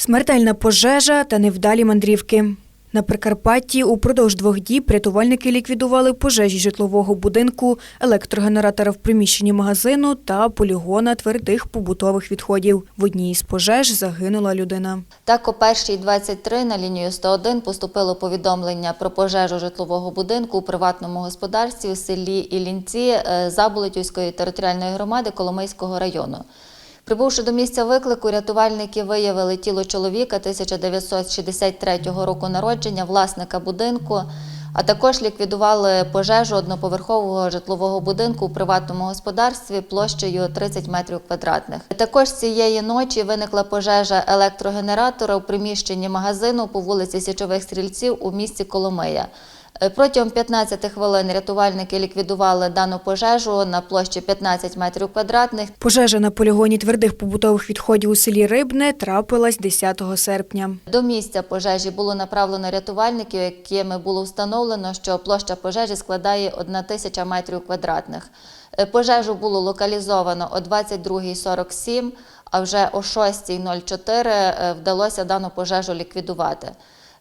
Смертельна пожежа та невдалі мандрівки. На Прикарпатті упродовж двох діб рятувальники ліквідували пожежі житлового будинку, електрогенератора в приміщенні магазину та полігона твердих побутових відходів. В одній із пожеж загинула людина. Так, о 1.23 на лінію 101 поступило повідомлення про пожежу житлового будинку у приватному господарстві у селі Іллінці е, Заболотівської територіальної громади Коломийського району. Прибувши до місця виклику, рятувальники виявили тіло чоловіка 1963 року народження, власника будинку, а також ліквідували пожежу одноповерхового житлового будинку у приватному господарстві площею 30 метрів квадратних. Також цієї ночі виникла пожежа електрогенератора у приміщенні магазину по вулиці Січових Стрільців у місті Коломия. Е, Протягом 15 хвилин рятувальники ліквідували дану пожежу на площі 15 метрів квадратних. Пожежа на полігоні твердих побутових відходів у селі Рибне трапилась 10 серпня. До місця пожежі було направлено рятувальників, якими було встановлено, що площа пожежі складає 1 тисяча метрів квадратних. Е, Пожежу було локалізовано о 22.47, а вже о 6.04 е, вдалося дану пожежу ліквідувати.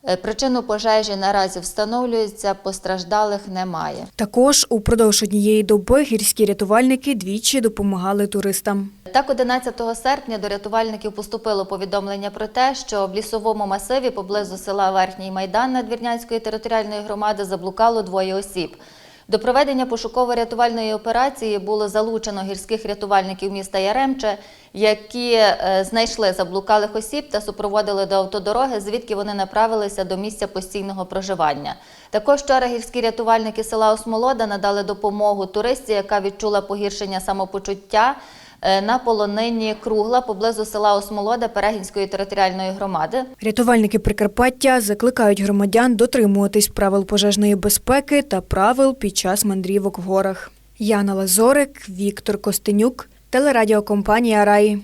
Е, Причину пожежі наразі встановлюється, постраждалих немає. Також упродовж однієї доби гірські рятувальники двічі допомагали туристам. Так, 11 серпня до рятувальників поступило повідомлення про те, що в лісовому масиві поблизу села Верхній Майдан Надвірнянської територіальної громади заблукало двоє осіб. До проведення пошуково-рятувальної операції було залучено гірських рятувальників міста Яремче, які е, знайшли заблукалих осіб та супроводили до автодороги, звідки вони направилися до місця постійного проживання. Також вчора гірські рятувальники села Осмолода надали допомогу туристі, яка відчула погіршення самопочуття на полонині Кругла поблизу села Осмолода Перегінської територіальної громади. Рятувальники Прикарпаття закликають громадян дотримуватись правил пожежної безпеки та правил під час мандрівок в горах. Яна Лазорик, Віктор Костенюк, телерадіокомпанія Раї.